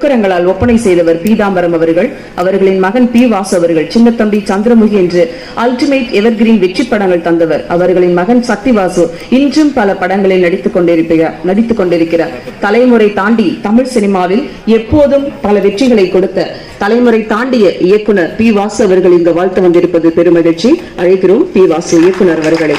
உக்கரங்களால் ஒப்பனை செய்தவர் பீதாம்பரம் அவர்கள் அவர்களின் மகன் பி வாசு அவர்கள் சின்னத்தம்பி சந்திரமுகி என்று அல்டிமேட் எவர்கிரீன் வெற்றி படங்கள் தந்தவர். அவர்களின் மகன் சக்தி வாசு இன்றும் பல படங்களில் நடித்துக் கொண்டிருக்கிறார் நடித்துக் கொண்டிருக்கிறார். தலைமுறை தாண்டி தமிழ் சினிமாவில் எப்போதும் பல வெற்றிகளை கொடுத்த தலைமுறை தாண்டிய இயக்குனர் பி வாசு அவர்கள் இங்கு வாழ்த்து வந்திருப்பது பெருமகிழ்ச்சி. அழைக்கிறோம் பி வாசு இயக்குனர் அவர்களை.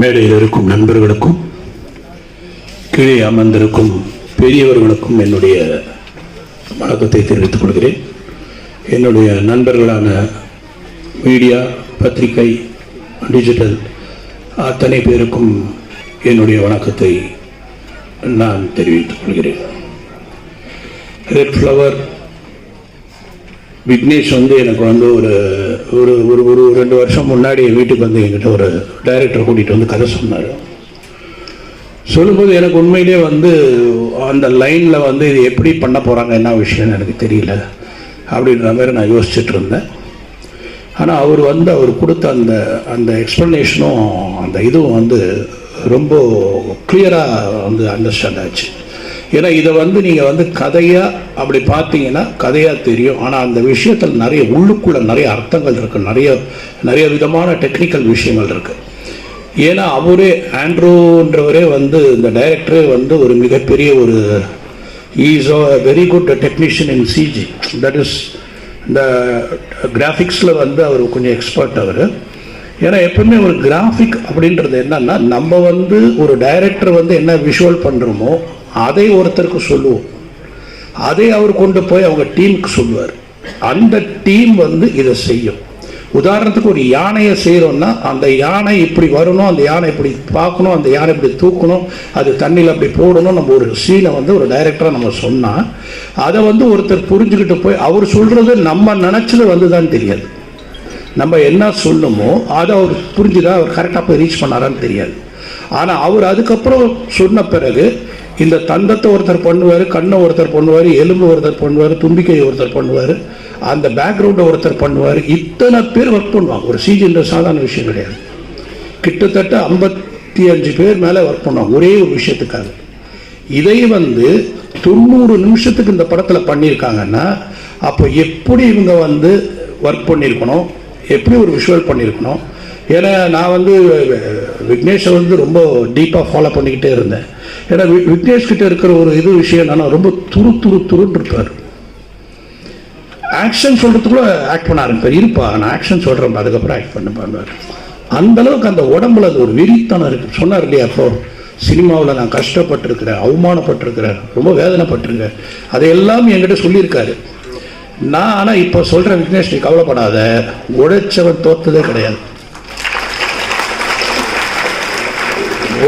மேடையில் இருக்கும் நண்பர்களுக்கும் கீழே அமர்ந்திருக்கும் பெரியவர்களுக்கும் என்னுடைய வணக்கத்தை தெரிவித்துக் கொள்கிறேன். என்னுடைய நண்பர்களான மீடியா பத்திரிகை டிஜிட்டல் அத்தனை பேருக்கும் என்னுடைய வணக்கத்தை நான் தெரிவித்துக் கொள்கிறேன். ரெட் ஃப்ளவர் விக்னேஷ் வந்து எனக்கு வந்து ஒரு ஒரு ஒரு ஒரு ரெண்டு வருஷம் முன்னாடி என் வீட்டுக்கு வந்து என்கிட்ட ஒரு டைரக்டர் கூட்டிகிட்டு வந்து கதை சொன்னார். சொல்லும்போது எனக்கு உண்மையிலே வந்து அந்த லைனில் வந்து இது எப்படி பண்ண போகிறாங்க என்ன விஷயம்னு எனக்கு தெரியல. அப்படின்ற மாதிரி நான் யோசிச்சுட்டு இருந்தேன். ஆனால் அவர் வந்து அவர் கொடுத்த அந்த அந்த எக்ஸ்ப்ளனேஷனும் அந்த இதுவும் வந்து ரொம்ப கிளியராக வந்து அண்டர்ஸ்டாண்ட் ஆச்சு. ஏன்னா இதை வந்து நீங்கள் வந்து கதையாக அப்படி பார்த்தீங்கன்னா கதையாக தெரியும். ஆனால் அந்த விஷயத்தில் நிறைய உள்ளுக்குள்ள நிறைய அர்த்தங்கள் இருக்குது நிறைய நிறைய விதமான டெக்னிக்கல் விஷயங்கள் இருக்குது ஏன்னா அவரே ஆண்ட்ரோன்றவரே வந்து இந்த டைரக்டரே வந்து ஒரு மிகப்பெரிய ஒரு is a very good technician in CG that is இந்த கிராஃபிக்ஸில் வந்து அவர் கொஞ்சம் எக்ஸ்பர்ட் அவர். ஏன்னா எப்பவுமே ஒரு கிராஃபிக் அப்படின்றது என்னன்னா நம்ம வந்து ஒரு டைரக்டர் வந்து என்ன விஷுவல் பண்ணுறோமோ அதை ஒருத்தருக்கு சொல்லுவோம். அதை அவர் கொண்டு போய் அவங்க டீமுக்கு சொல்லுவார். அந்த டீம் வந்து இதை செய்யும். உதாரணத்துக்கு ஒரு யானையை செய்கிறோம்னா அந்த யானை இப்படி வரணும் அந்த யானை இப்படி பார்க்கணும் அந்த யானை இப்படி தூக்கணும் அது தண்ணியில் அப்படி போடணும் நம்ம ஒரு சீனை வந்து ஒரு டைரக்டராக நம்ம சொன்னால் அதை வந்து ஒருத்தர் புரிஞ்சுக்கிட்டு போய் அவர் சொல்கிறது நம்ம நினச்சது வந்து தான் தெரியாது. நம்ம என்ன சொல்லணுமோ அதை அவர் புரிஞ்சுதா அவர் கரெக்டாக போய் ரீச் பண்ணாரான்னு தெரியாது. ஆனால் அவர் அதுக்கப்புறம் சொன்ன பிறகு இந்த தந்தத்தை ஒருத்தர் பண்ணுவார் கண்ணை ஒருத்தர் பண்ணுவார் எலும்பு ஒருத்தர் பண்ணுவார் தும்பிக்கையை ஒருத்தர் பண்ணுவார் அந்த பேக்ரவுண்டை ஒருத்தர் பண்ணுவார். இத்தனை பேர் ஒர்க் பண்ணுவாங்க. ஒரு சீஜன்ற சாதாரண விஷயம் கிடையாது. கிட்டத்தட்ட ஐம்பத்தி அஞ்சு பேர் மேலே ஒர்க் பண்ணுவாங்க. ஒரே ஒரு விஷயத்துக்காக. இதை வந்து தொண்ணூறு நிமிஷத்துக்கு இந்த படத்தில் பண்ணியிருக்காங்கன்னா அப்போ எப்படி இவங்க வந்து ஒர்க் பண்ணியிருக்கணும்? எப்படி ஒரு விஷுவல் பண்ணியிருக்கணும்? ஏன்னா நான் வந்து விக்னேஷை வந்து ரொம்ப டீப்பாக ஃபாலோ பண்ணிக்கிட்டே இருந்தேன். ஏன்னா வி- விக்னேஷ் கிட்ட இருக்கிற ஒரு இது விஷயம் என்னன்னா ரொம்ப துரு துரு துருன்னு இருப்பார். ஆக்ஷன் சொல்கிறதுக்குள்ள ஆக்ட் பண்ண ஆரம்பிப்பார். இருப்பா நான் ஆக்ஷன் சொல்கிறேன் அதுக்கப்புறம் ஆக்ட் பண்ண பண்ணுவார் அந்த அளவுக்கு அந்த உடம்புல அது ஒரு வெறித்தனம் இருக்குது சொன்னார் இல்லையா அப்போ சினிமாவில் நான் கஷ்டப்பட்டிருக்கிறேன் அவமானப்பட்டிருக்கிறேன் ரொம்ப வேதனைப்பட்டிருக்கேன். அதையெல்லாம் என்கிட்ட சொல்லியிருக்காரு. நான் ஆனால் இப்போ சொல்கிறேன் விக்னேஷ் நீ கவலைப்படாத. உழைச்சவன் தோத்ததே கிடையாது.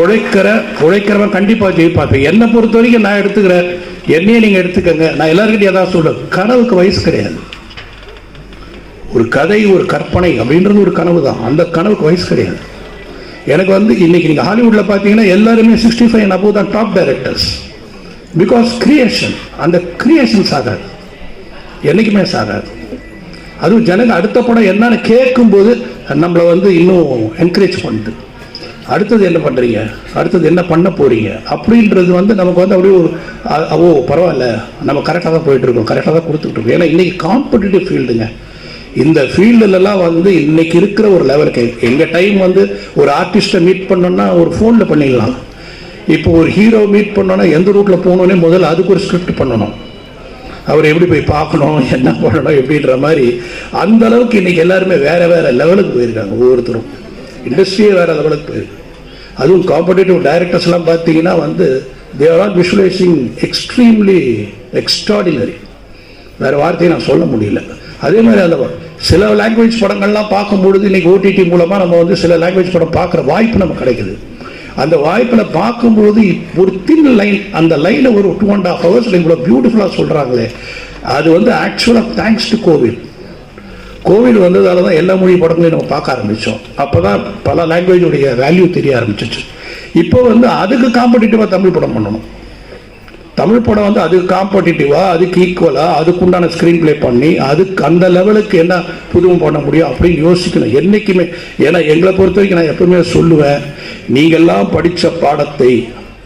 உழைக்கிற உழைக்கிறவன் கண்டிப்பாக ஜெயிப்பான். என்னை பொறுத்த வரைக்கும் நான் எடுத்துக்கிறேன் என்னையே நீங்கள் எடுத்துக்கங்க. நான் எல்லாருக்கிட்டையும் எதாவது சொல்கிறேன் கனவுக்கு வயசு கிடையாது. ஒரு கதை ஒரு கற்பனை அப்படின்றது ஒரு கனவு தான். அந்த கனவுக்கு வயசு கிடையாது. எனக்கு வந்து இன்னைக்கு நீங்கள் ஹாலிவுட்டில் பார்த்தீங்கன்னா எல்லாருமே சிக்ஸ்டி ஃபைவ் அபோவ் தான் டாப் டைரக்டர்ஸ் பிகாஸ் கிரியேஷன் அந்த கிரியேஷன் சாகாது என்றைக்குமே சாகாது. அதுவும் ஜனங்க அடுத்த படம் என்னன்னு கேட்கும்போது நம்மளை வந்து இன்னும் என்கரேஜ் பண்ணுது. அடுத்தது என்ன பண்ணுறீங்க அடுத்தது என்ன பண்ண போகிறீங்க அப்படின்றது வந்து நமக்கு வந்து அப்படியே ஒரு ஓ பரவாயில்ல. நம்ம கரெக்டாக தான் போயிட்டுருக்கோம். கரெக்டாக தான் கொடுத்துட்டு ஏன்னா இன்றைக்கி காம்படிட்டிவ் ஃபீல்டுங்க இந்த ஃபீல்டுலலாம் வந்து இன்றைக்கி இருக்கிற ஒரு லெவலுக்கு எங்கள் டைம் வந்து ஒரு ஆர்டிஸ்ட்டை மீட் பண்ணோன்னா ஒரு ஃபோனில் பண்ணிடலாம். இப்போ ஒரு ஹீரோ மீட் பண்ணோன்னா எந்த ரூட்டில் போகணுன்னே முதல்ல அதுக்கு ஒரு ஸ்கிரிப்ட் பண்ணணும். அவர் எப்படி போய் பார்க்கணும் என்ன பண்ணணும் எப்படின்ற மாதிரி அந்த அளவுக்கு எல்லாருமே வேறு வேறு லெவலுக்கு போயிருக்காங்க ஒவ்வொருத்தரும். இண்டஸ்ட்ரியே வேறு லெவலுக்கு போயிருக்கு. அதுவும் காம்படேட்டிவ் டைரக்டர்ஸ்லாம் பார்த்தீங்கன்னா வந்து they are visualising extremely extraordinary வேறு வார்த்தையை நான் சொல்ல முடியல. அதே மாதிரி அந்த சில லாங்குவேஜ் படங்கள்லாம் பார்க்கும்பொழுது இன்றைக்கி ஓடிடி மூலமாக நம்ம வந்து சில லாங்குவேஜ் படம் பார்க்குற வாய்ப்பு நமக்கு கிடைக்குது. அந்த வாய்ப்பில் பார்க்கும்போது ஒரு தின் லைன் அந்த லைனை ஒரு டூ அண்ட் ஹாஃப் ஹவர்ஸில் இவ்வளோ பியூட்டிஃபுல்லாக சொல்கிறாங்களே அது வந்து ஆக்சுவலாக தேங்க்ஸ் டு கோவிட் கோவில் வந்ததால தான் எல்லா மொழி படங்களையும் நம்ம பார்க்க ஆரம்பித்தோம் அப்போ தான் பல லாங்குவேஜுடைய வேல்யூ தெரிய ஆரம்பிச்சிச்சு. இப்போ வந்து அதுக்கு காம்படிட்டிவாக தமிழ் படம் பண்ணணும். தமிழ் படம் வந்து அதுக்கு காம்படிட்டிவாக அதுக்கு ஈக்குவலாக அதுக்குண்டான ஸ்க்ரீன் ப்ளே பண்ணி அதுக்கு அந்த லெவலுக்கு என்ன புதுவும் பண்ண முடியும் அப்படின்னு யோசிக்கணும். என்றைக்குமே ஏன்னா எங்களை பொறுத்த வரைக்கும் நான் எப்பவுமே சொல்லுவேன் நீங்கள்லாம் படித்த பாடத்தை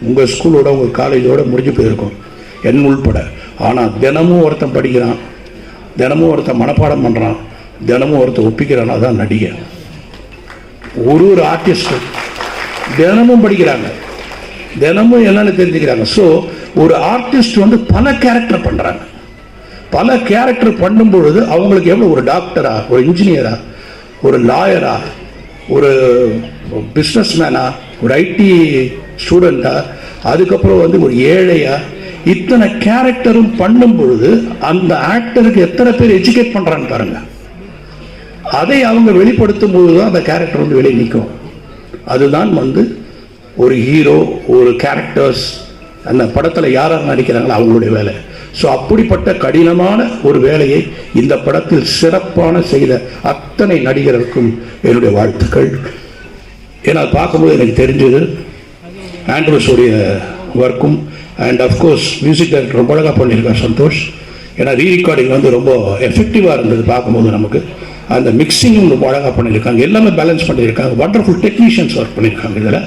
உங்கள் ஸ்கூலோட உங்கள் காலேஜோட முடிஞ்சு போயிருக்கும். என் உள்பட. ஆனால் தினமும் ஒருத்தன் படிக்கிறான் தினமும் ஒருத்தன் மனப்பாடம் பண்ணுறான் தினமும் ஒருத்தன் ஒப்பிக்கிறானா? தான் நடிகை ஒரு ஒரு ஆர்டிஸ்டும் தினமும் படிக்கிறாங்க. தினமும் என்னென்னு தெரிஞ்சுக்கிறாங்க. ஸோ ஒரு ஆர்டிஸ்ட் வந்து பல கேரக்டர் பண்ணுறாங்க பல கேரக்டர் பண்ணும் பொழுது அவங்களுக்கு எவ்வளோ ஒரு டாக்டரா ஒரு இன்ஜினியரா ஒரு லாயரா ஒரு பிஸ்னஸ் மேனா ஒரு ஐடி ஸ்டூடெண்டா அதுக்கப்புறம் வந்து ஒரு ஏழையா இத்தனை கேரக்டரும் பண்ணும் பொழுது அந்த ஆக்டருக்கு எத்தனை பேர் எஜுகேட் பண்ணுறான்னு பாருங்க. அதை அவங்க வெளிப்படுத்தும் போது தான் அந்த கேரக்டர் வந்து வெளியே நிற்கும். அதுதான் வந்து ஒரு ஹீரோ ஒரு கேரக்டர்ஸ் அந்த படத்தில் யார் யார் நடிக்கிறாங்களோ அவங்களுடைய வேலை. ஸோ அப்படிப்பட்ட கடினமான ஒரு வேலையை இந்த படத்தில் சிறப்பான செய்த அத்தனை நடிகர்களுக்கும் என்னுடைய வாழ்த்துக்கள். ஏன்னா பார்க்கும்போது எனக்கு தெரிஞ்சது ஆண்ட்ரூஸுடைய ஒர்க்கும் அண்ட் அஃப்கோர்ஸ் மியூசிக் டைரக்டர் ரொம்ப அழகாக பண்ணியிருக்கார் சந்தோஷ். ஏன்னா ரீ ரெக்கார்டிங் வந்து ரொம்ப எஃபெக்டிவாக இருந்தது பார்க்கும்போது நமக்கு. அந்த மிக்சிங்கும் ரொம்ப அழகாக பண்ணியிருக்காங்க. எல்லாமே பேலன்ஸ் பண்ணியிருக்காங்க. வண்டர்ஃபுல் டெக்னீஷியன்ஸ் ஒர்க் பண்ணியிருக்காங்க இதில்.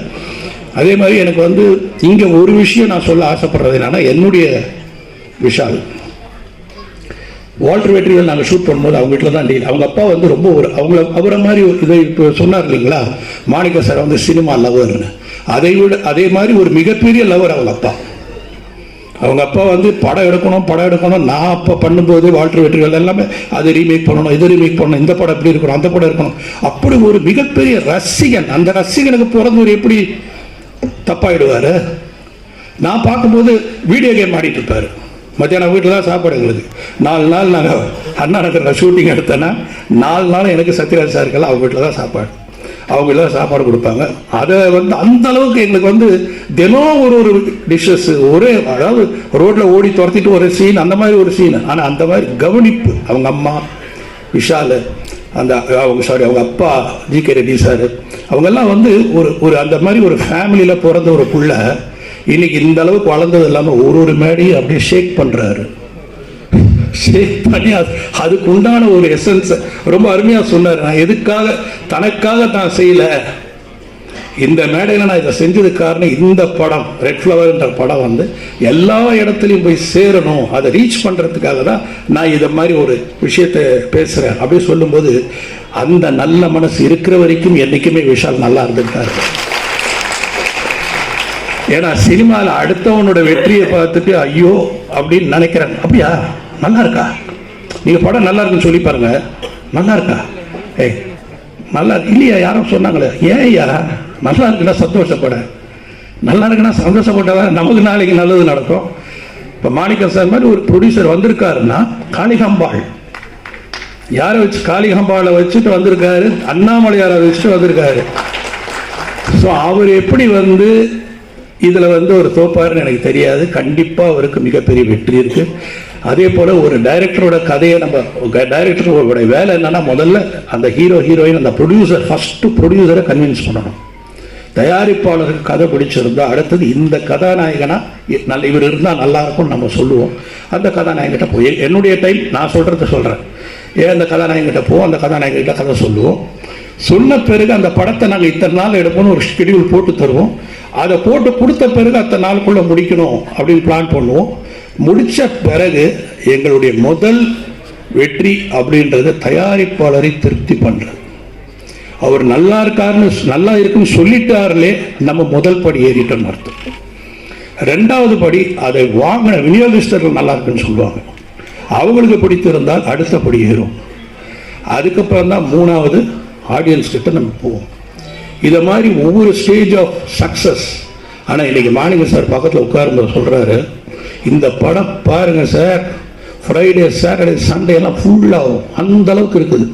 அதே மாதிரி எனக்கு வந்து இங்கே ஒரு விஷயம் நான் சொல்ல ஆசைப்படுறது என்னன்னா என்னுடைய விஷால். வால்டர் வெற்றிகள் நாங்கள் ஷூட் பண்ணும்போது அவங்க வீட்டில் தான் டீல் அவங்க அப்பா வந்து ரொம்ப ஒரு அவங்கள அவரை மாதிரி ஒரு இதை இப்போ சொன்னார் இல்லைங்களா? மாணிக்க சார் வந்து சினிமா லவர்னு அதை விட அதே மாதிரி ஒரு மிகப்பெரிய லவர் அவங்க அப்பா. அவங்க அப்பா வந்து படம் எடுக்கணும் படம் எடுக்கணும். நான் அப்போ பண்ணும்போது வாழ்க்கை வெற்றிகள் எல்லாமே அதை ரீமேக் பண்ணணும் இது ரீமேக் பண்ணணும். இந்த படம் எப்படி இருக்கணும் அந்த படம் இருக்கணும். அப்படி ஒரு மிகப்பெரிய ரசிகன் அந்த ரசிகனுக்கு பிறந்தவர் எப்படி தப்பாயிடுவார்? நான் பார்க்கும்போது வீடியோ கேம் ஆடிட்டு இருப்பார். மத்தியானம் வீட்டில் தான் சாப்பாடு எங்களுக்கு. நாலு நாள் நாங்கள் அண்ணா நகரில் ஷூட்டிங் எடுத்தேன்னா நாலு நாள் எனக்கு சத்யராஜ் சாருக்கெல்லாம் அவங்க வீட்டில் தான் சாப்பாடு. அவங்க எல்லாம் சாப்பாடு கொடுப்பாங்க. அதை வந்து அந்த அளவுக்கு எங்களுக்கு வந்து தினம் ஒரு ஒரு டிஷ்ஷஸ் ஒரே அதாவது ரோட்டில் ஓடி துரத்திட்டு ஒரு சீன் அந்த மாதிரி ஒரு சீன் ஆனால் அந்த மாதிரி கவனிப்பு. அவங்க அம்மா விஷால் அந்த அவங்க சாரி அவங்க அப்பா ஜி கே ரெட்டி சார் அவங்கெல்லாம் வந்து ஒரு ஒரு அந்த மாதிரி ஒரு ஃபேமிலியில் பிறந்த ஒரு பிள்ளை இன்னைக்கு இந்த அளவுக்கு வளர்ந்தது இல்லாமல் ஒரு ஒரு மேடையும் அப்படியே ஷேக் பண்ணுறாரு ஷேக் பண்ணி அதுக்கு உண்டான ஒரு எசன்ஸ் ரொம்ப அருமையாக சொன்னார். நான் எதுக்காக தனக்காக நான் செய்யலை. இந்த மேடையில் நான் இதை செஞ்சது காரணம் இந்த படம் ரெட் ஃப்ளவர்ன்ற படம் வந்து எல்லா இடத்துலையும் போய் சேரணும். அதை ரீச் பண்ணுறதுக்காக தான் நான் இதை மாதிரி ஒரு விஷயத்தை பேசுகிறேன் அப்படி சொல்லும்போது அந்த நல்ல மனசு இருக்கிற வரைக்கும் என்றைக்குமே விஷால் நல்லா இருந்துட்டார் ஏன்னா சினிமாவில் அடுத்தவனோட வெற்றியை பார்த்துட்டு ஐயோ அப்படின்னு நினைக்கிறேன். அப்படியா? நல்லா இருக்கா? நீங்கள் படம் நல்லா இருக்குன்னு சொல்லி பாருங்க. நல்லா இருக்கா? ஏய் நல்லா இல்லையா? யாரும் சொன்னாங்களே. ஏன் ஐயா நல்லா இருக்குன்னா சந்தோஷப்பட. நல்லா இருக்குன்னா சந்தோஷப்பட்டதான் நமக்கு நாளைக்கு நல்லது நடக்கும். இப்போ மாணிக்கம் சார் மாதிரி ஒரு ப்ரொடியூசர் வந்திருக்காருன்னா காளிகாம்பாள். யாரை வச்சு காளிகாம்பாளை வச்சுட்டு வந்திருக்காரு? அண்ணாமலையாரை வச்சுட்டு வந்திருக்காரு. ஸோ அவர் எப்படி வந்து இதில் வந்து ஒரு தோப்பாருன்னு எனக்கு தெரியாது. கண்டிப்பாக அவருக்கு மிகப்பெரிய வெற்றி இருக்குது அதே போல் ஒரு டைரக்டரோட கதையை நம்ம டைரக்டரோட வேலை என்னன்னா முதல்ல அந்த ஹீரோ ஹீரோயின் அந்த ப்ரொடியூசர் ஃபஸ்ட்டு ப்ரொடியூசரை கன்வின்ஸ் பண்ணணும். தயாரிப்பாளருக்கு கதை பிடிச்சிருந்தா அடுத்தது இந்த கதாநாயகனா இ- நல்ல இவர் இருந்தால் நல்லா இருக்கும்னு நம்ம சொல்லுவோம். அந்த கதாநாயகிட்ட போய் என்னுடைய டைம் நான் சொல்கிறத சொல்கிறேன் ஏன் அந்த கதாநாயகிட்ட போவோம் அந்த கதாநாயகிட்ட கதை சொல்லுவோம். சொன்ன பிறகு அந்த படத்தை நாங்கள் இத்தனை நாள் எடுப்போம்னு ஒரு ஷெடியூல் போட்டு தருவோம். அதை போட்டு கொடுத்த பிறகு அத்தனை நாளுக்குள்ளே முடிக்கணும் அப்படின்னு பிளான் பண்ணுவோம். முடித்த பிறகு எங்களுடைய முதல் வெற்றி அப்படின்றது தயாரிப்பாளரை திருப்தி பண்ணுறது அவர் நல்லா இருக்காருன்னு நல்லா இருக்குன்னு சொல்லிட்டாருலே நம்ம முதல் படி ஏறிட்டோம்னு அர்த்தம். ரெண்டாவது படி அதை வாங்கின விநியோகஸ்தர்கள் நல்லா இருக்குன்னு சொல்லுவாங்க. அவங்களுக்கு பிடித்திருந்தால் அடுத்த படி ஏறும். அதுக்கப்புறம் தான் மூணாவது ஆடியன்ஸ் கிட்ட நம்ம போவோம். இதை மாதிரி ஒவ்வொரு ஸ்டேஜ் ஆஃப் சக்ஸஸ் ஆனால் இன்றைக்கி மாணிக்க சார் பக்கத்தில் உட்காரும்போது சொல்கிறாரு இந்த படம் பாருங்க சார். ஃப்ரைடே சாட்டர்டே சண்டே எல்லாம் ஃபுல்லாகும் அந்த அளவுக்கு இருக்குது.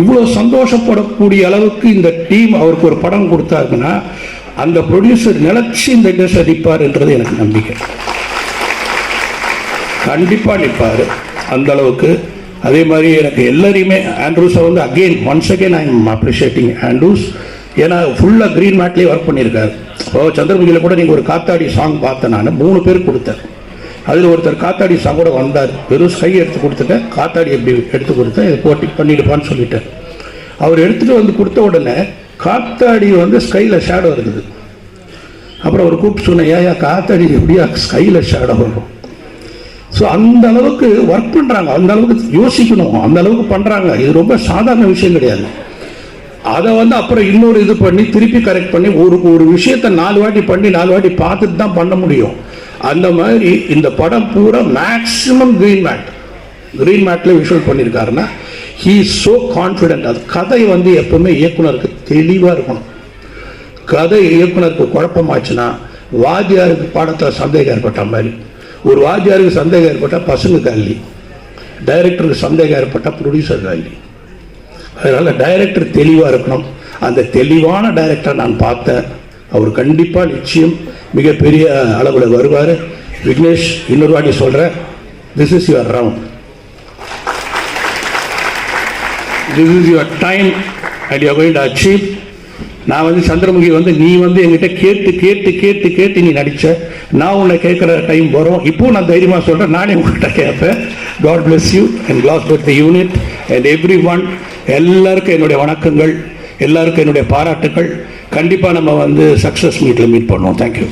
இவ்வளோ சந்தோஷப்படக்கூடிய அளவுக்கு இந்த டீம் அவருக்கு ஒரு படம் கொடுத்தாருன்னா அந்த ப்ரொடியூசர் நிலச்சி இந்த இண்டஸ்ட்ரி நிற்பார்ன்றது எனக்கு நம்பிக்கை. கண்டிப்பாக நிற்பார் அந்த அளவுக்கு. அதே மாதிரி எனக்கு எல்லாரையுமே ஆண்ட்ரூஸை வந்து again once again I am appreciating Andrews ஏன்னா ஃபுல்லாக க்ரீன் மேட்லேயே ஒர்க் பண்ணியிருக்காரு. ஓ சந்திரமுகியில் கூட நீங்கள் ஒரு காத்தாடி சாங் பார்த்தேன் நான் மூணு பேர் கொடுத்தேன் அதில் ஒருத்தர் காத்தாடி சா கூட வந்தார். வெறும் ஸ்கை எடுத்து கொடுத்துட்டேன் காத்தாடி எப்படி எடுத்து கொடுத்தேன் இதை போட்டி பண்ணிடுப்பான்னு சொல்லிட்டேன் அவர் எடுத்துகிட்டு வந்து கொடுத்த உடனே காத்தாடி வந்து ஸ்கையில் ஷேடோ இருக்குது. அப்புறம் அவர் கூப்பிட்டு சொன்னேன் ஏயா காத்தாடி எப்படியா ஸ்கையில் ஷேடோ வரும்? ஸோ அந்த அளவுக்கு ஒர்க் பண்ணுறாங்க அந்த அளவுக்கு யோசிக்கணும். அந்த அளவுக்கு பண்ணுறாங்க இது ரொம்ப சாதாரண விஷயம் கிடையாது. அதை வந்து அப்புறம் இன்னொரு இது பண்ணி திருப்பி கரெக்ட் பண்ணி ஒரு ஒரு விஷயத்தை நாலு வாட்டி பண்ணி நாலு வாட்டி பார்த்துட்டு தான் பண்ண முடியும். அந்த மாதிரி இந்த படம் பூரா மேக்ஸிமம் க்ரீன் மேட் க்ரீன் மேட்ல விஷுவல் பண்ணியிருக்காருன்னா ஹீ ஸோ கான்ஃபிடென்ட் அது கதை வந்து எப்பவுமே இயக்குனருக்கு தெளிவாக இருக்கணும். கதை இயக்குனருக்கு குழப்பமாச்சுன்னா வாத்தியாருக்கு பாடத்தில் சந்தேகம் ஏற்பட்ட மாதிரி. ஒரு வாத்தியாருக்கு சந்தேகம் ஏற்பட்டால் பசங்க கல்வி டைரக்டருக்கு சந்தேகம் ஏற்பட்டால் ப்ரொடியூசர் கல்வி அதனால் டைரக்டர் தெளிவாக இருக்கணும். அந்த தெளிவான டைரக்டர் நான் பார்த்தேன். அவர் கண்டிப்பாக நிச்சயம் மிகப்பெரிய அளவில் வருவார். விக்னேஷ் இன்னொரு வாட்டி சொல்கிறேன் this is your round this is your time and you going to achieve நான் வந்து சந்திரமுகி வந்து நீ வந்து என்கிட்ட கேட்டு கேட்டு கேட்டு கேட்டு நீ நடித்த நான் உன்னை கேட்குற டைம் வரும். இப்போ நான் தைரியமாக சொல்கிறேன் நானே உங்கள்கிட்ட கேட்பேன். God bless you and class but the unit and everyone எல்லாருக்கும் என்னுடைய வணக்கங்கள். எல்லாருக்கும் என்னுடைய பாராட்டுகள் கண்டிப்பாக நம்ம வந்து சக்ஸஸ் மீட்டில் மீட் பண்ணுவோம். தேங்க்யூ